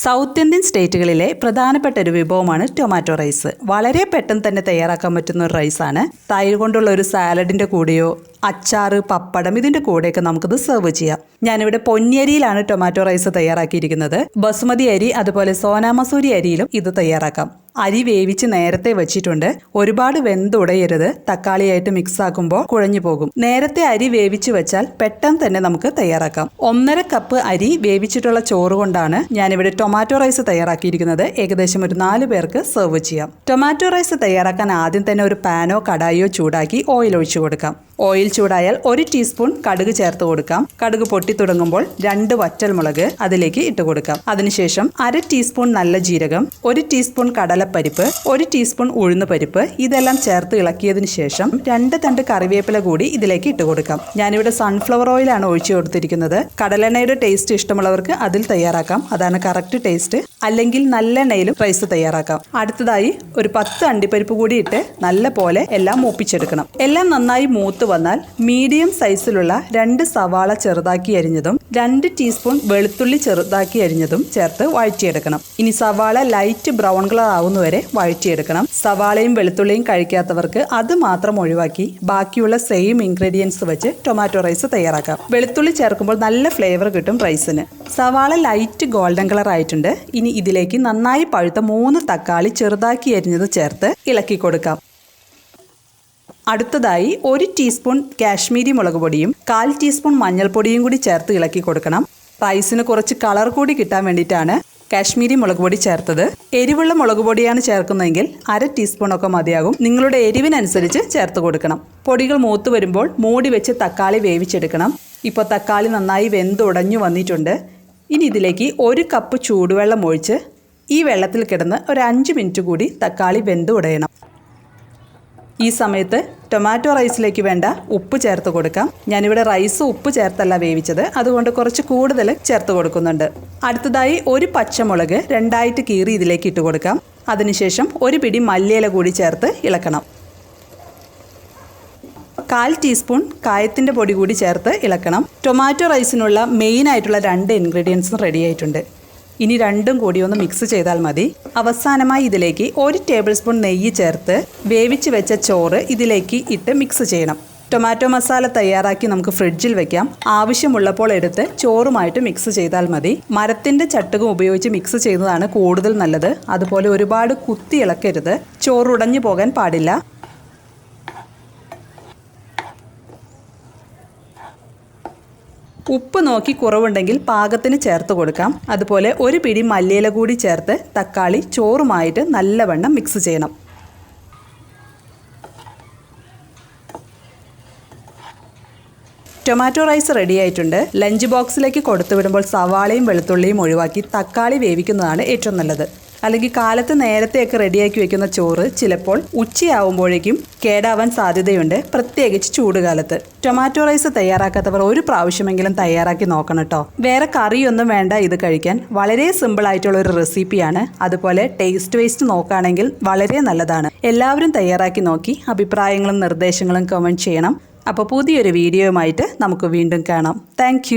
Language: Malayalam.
സൗത്ത് ഇന്ത്യൻ സ്റ്റേറ്റുകളിലെ പ്രധാനപ്പെട്ട ഒരു വിഭവമാണ് ടൊമാറ്റോ റൈസ്. വളരെ പെട്ടെന്ന് തന്നെ തയ്യാറാക്കാൻ പറ്റുന്ന ഒരു റൈസാണ്. തൈര് കൊണ്ടുള്ള ഒരു സാലഡിന്റെ കൂടെയോ അച്ചാറ് പപ്പടം ഇതിന്റെ കൂടെയൊക്കെ നമുക്കിത് സെർവ് ചെയ്യാം. ഞാനിവിടെ പൊന്നിയരിയിലാണ് ടൊമാറ്റോ റൈസ് തയ്യാറാക്കിയിരിക്കുന്നത്. ബസുമതി അരി അതുപോലെ സോനാമസൂരി അരിയിലും ഇത് തയ്യാറാക്കാം. അരി വേവിച്ച് നേരത്തെ വെച്ചിട്ടുണ്ട്. ഒരുപാട് വെന്തുടയരുത്. തക്കാളിയായിട്ട് മിക്സ് ആക്കുമ്പോൾ കുഴഞ്ഞു പോകും. നേരത്തെ അരി വേവിച്ച് വെച്ചാൽ പെട്ടെന്ന് തന്നെ നമുക്ക് തയ്യാറാക്കാം. ഒന്നര കപ്പ് അരി വേവിച്ചിട്ടുള്ള ചോറ് കൊണ്ടാണ് ഞാനിവിടെ ടൊമാറ്റോ റൈസ് തയ്യാറാക്കിയിരിക്കുന്നത്. ഏകദേശം ഒരു നാല് പേർക്ക് സെർവ് ചെയ്യാം. ടൊമാറ്റോ റൈസ് തയ്യാറാക്കാൻ ആദ്യം തന്നെ ഒരു പാനോ കടായോ ചൂടാക്കി ഓയിൽ ഒഴിച്ചു കൊടുക്കാം. ഓയിൽ ചൂടായാൽ ഒരു ടീസ്പൂൺ കടുക് ചേർത്ത് കൊടുക്കാം. കടുക് പൊട്ടി തുടങ്ങുമ്പോൾ രണ്ട് വറ്റൽമുളക് അതിലേക്ക് ഇട്ട് കൊടുക്കാം. അതിനുശേഷം അര ടീസ്പൂൺ നല്ല ജീരകം ഒരു ടീസ്പൂൺ കടലപ്പരിപ്പ് ഒരു ടീസ്പൂൺ ഉഴുന്ന പരിപ്പ് ഇതെല്ലാം ചേർത്ത് ഇളക്കിയതിന് ശേഷം രണ്ട് തണ്ട് കറിവേപ്പില കൂടി ഇതിലേക്ക് ഇട്ട് കൊടുക്കാം. ഞാനിവിടെ സൺഫ്ലവർ ഓയിലാണ് ഒഴിച്ചു കൊടുത്തിരിക്കുന്നത്. കടലെണ്ണയുടെ ടേസ്റ്റ് ഇഷ്ടമുള്ളവർക്ക് അതിൽ തയ്യാറാക്കാം. അതാണ് കറക്റ്റ് ടേസ്റ്റ് അല്ലെങ്കിൽ നല്ലെണ്ണയിലും റൈസ് തയ്യാറാക്കാം. അടുത്തതായി ഒരു പത്ത് അണ്ടിപ്പരിപ്പ് കൂടി ഇട്ട് നല്ല പോലെ എല്ലാം മൂപ്പിച്ചെടുക്കണം. എല്ലാം നന്നായി മൂത്ത് വന്നാൽ മീഡിയം സൈസിലുള്ള രണ്ട് സവാള ചെറുതാക്കി അരിഞ്ഞതും രണ്ട് ടീസ്പൂൺ വെളുത്തുള്ളി ചെറുതാക്കി അരിഞ്ഞതും ചേർത്ത് വഴറ്റിയെടുക്കണം. ഇനി സവാള ലൈറ്റ് ബ്രൗൺ കളർ ആവുന്നവരെ വഴറ്റിയെടുക്കണം. സവാളയും വെളുത്തുള്ളിയും കഴിക്കാത്തവർക്ക് അത് മാത്രം ഒഴിവാക്കി ബാക്കിയുള്ള സെയിം ഇൻഗ്രീഡിയൻസ് വെച്ച് ടൊമാറ്റോ റൈസ് തയ്യാറാക്കാം. വെളുത്തുള്ളി ചേർക്കുമ്പോൾ നല്ല ഫ്ലേവർ കിട്ടും റൈസിന് സവാള ലൈറ്റ് ഗോൾഡൻ കളർ ആയിട്ടുണ്ട്. ഇനി ഇതിലേക്ക് നന്നായി പഴുത്ത മൂന്ന് തക്കാളി ചെറുതാക്കി അരിഞ്ഞത് ചേർത്ത് ഇളക്കി കൊടുക്കാം. അടുത്തതായി ഒരു ടീസ്പൂൺ കാശ്മീരി മുളക് പൊടിയും കാൽ ടീസ്പൂൺ മഞ്ഞൾപ്പൊടിയും കൂടി ചേർത്ത് ഇളക്കി കൊടുക്കണം. റൈസിന് കുറച്ച് കളർ കൂടി കിട്ടാൻ വേണ്ടിയിട്ടാണ് കാശ്മീരി മുളക് പൊടി ചേർത്തത്. എരിവുള്ള മുളക് പൊടിയാണ് ചേർക്കുന്നതെങ്കിൽ അര ടീസ്പൂണൊക്കെ മതിയാകും. നിങ്ങളുടെ എരിവിനനുസരിച്ച് ചേർത്ത് കൊടുക്കണം. പൊടികൾ മൂത്ത് വരുമ്പോൾ മൂടി വെച്ച് തക്കാളി വേവിച്ചെടുക്കണം. ഇപ്പോൾ തക്കാളി നന്നായി വെന്തുടഞ്ഞു വന്നിട്ടുണ്ട്. ഇനി ഇതിലേക്ക് ഒരു കപ്പ് ചൂടുവെള്ളം ഒഴിച്ച് ഈ വെള്ളത്തിൽ കിടന്ന് ഒരു അഞ്ച് മിനിറ്റ് കൂടി തക്കാളി വെന്ത് ഉടയണം. ഈ സമയത്ത് ടൊമാറ്റോ റൈസിലേക്ക് വേണ്ട ഉപ്പ് ചേർത്ത് കൊടുക്കാം. ഞാനിവിടെ റൈസ് ഉപ്പ് ചേർത്തല്ല വേവിച്ചത്. അതുകൊണ്ട് കുറച്ച് കൂടുതൽ ചേർത്ത് കൊടുക്കുന്നുണ്ട്. അടുത്തതായി ഒരു പച്ചമുളക് രണ്ടായിട്ട് കീറി ഇതിലേക്ക് ഇട്ട് കൊടുക്കാം. അതിനുശേഷം ഒരു പിടി മല്ലിയില കൂടി ചേർത്ത് ഇളക്കണം. കാൽ ടീസ്പൂൺ കായത്തിന്റെ പൊടി കൂടി ചേർത്ത് ഇളക്കണം. ടൊമാറ്റോ റൈസിനുള്ള മെയിൻ ആയിട്ടുള്ള രണ്ട് ഇൻഗ്രീഡിയൻസും റെഡി ആയിട്ടുണ്ട്. ഇനി രണ്ടും കൂടി ഒന്ന് മിക്സ് ചെയ്താൽ മതി. അവസാനമായി ഇതിലേക്ക് ഒരു ടേബിൾ സ്പൂൺ നെയ്യ് ചേർത്ത് വേവിച്ച് വെച്ച ചോറ് ഇതിലേക്ക് ഇട്ട് മിക്സ് ചെയ്യണം. ടൊമാറ്റോ മസാല തയ്യാറാക്കി നമുക്ക് ഫ്രിഡ്ജിൽ വെക്കാം. ആവശ്യമുള്ളപ്പോൾ എടുത്ത് ചോറുമായിട്ട് മിക്സ് ചെയ്താൽ മതി. മരത്തിന്റെ ചട്ടുകം ഉപയോഗിച്ച് മിക്സ് ചെയ്യുന്നതാണ് കൂടുതൽ നല്ലത്. അതുപോലെ ഒരുപാട് കുത്തി ഇളക്കരുത്. ചോറ് ഉടഞ്ഞു പോകാൻ പാടില്ല. ഉപ്പ് നോക്കി കുറവുണ്ടെങ്കിൽ പാകത്തിന് ചേർത്ത് കൊടുക്കാം. അതുപോലെ ഒരു പിടി മല്ലിയില കൂടി ചേർത്ത് തക്കാളി ചോറുമായിട്ട് നല്ലവണ്ണം മിക്സ് ചെയ്യണം. ടൊമാറ്റോ റൈസ് റെഡി ആയിട്ടുണ്ട്. ലഞ്ച് ബോക്സിലേക്ക് കൊടുത്തു വിടുമ്പോൾ സവാളയും വെളുത്തുള്ളിയും ഒഴിവാക്കി തക്കാളി വേവിക്കുന്നതാണ് ഏറ്റവും നല്ലത്. അല്ലെങ്കിൽ കാലത്ത് നേരത്തെയൊക്കെ റെഡിയാക്കി വെക്കുന്ന ചോറ് ചിലപ്പോൾ ഉച്ചയാവുമ്പോഴേക്കും കേടാവാൻ സാധ്യതയുണ്ട്. പ്രത്യേകിച്ച് ചൂടുകാലത്ത്. ടൊമാറ്റോ റൈസ് തയ്യാറാക്കാത്തവർ ഒരു പ്രാവശ്യമെങ്കിലും തയ്യാറാക്കി നോക്കണം കേട്ടോ വേറെ കറിയൊന്നും വേണ്ട ഇത് കഴിക്കാൻ. വളരെ സിമ്പിൾ ആയിട്ടുള്ള ഒരു റെസിപ്പിയാണ് അതുപോലെ ടേസ്റ്റ് വേസ്റ്റ് നോക്കുകയാണെങ്കിൽ വളരെ നല്ലതാണ്. എല്ലാവരും തയ്യാറാക്കി നോക്കി അഭിപ്രായങ്ങളും നിർദ്ദേശങ്ങളും കമന്റ് ചെയ്യണം. അപ്പോൾ പുതിയൊരു വീഡിയോയുമായിട്ട് നമുക്ക് വീണ്ടും കാണാം. താങ്ക്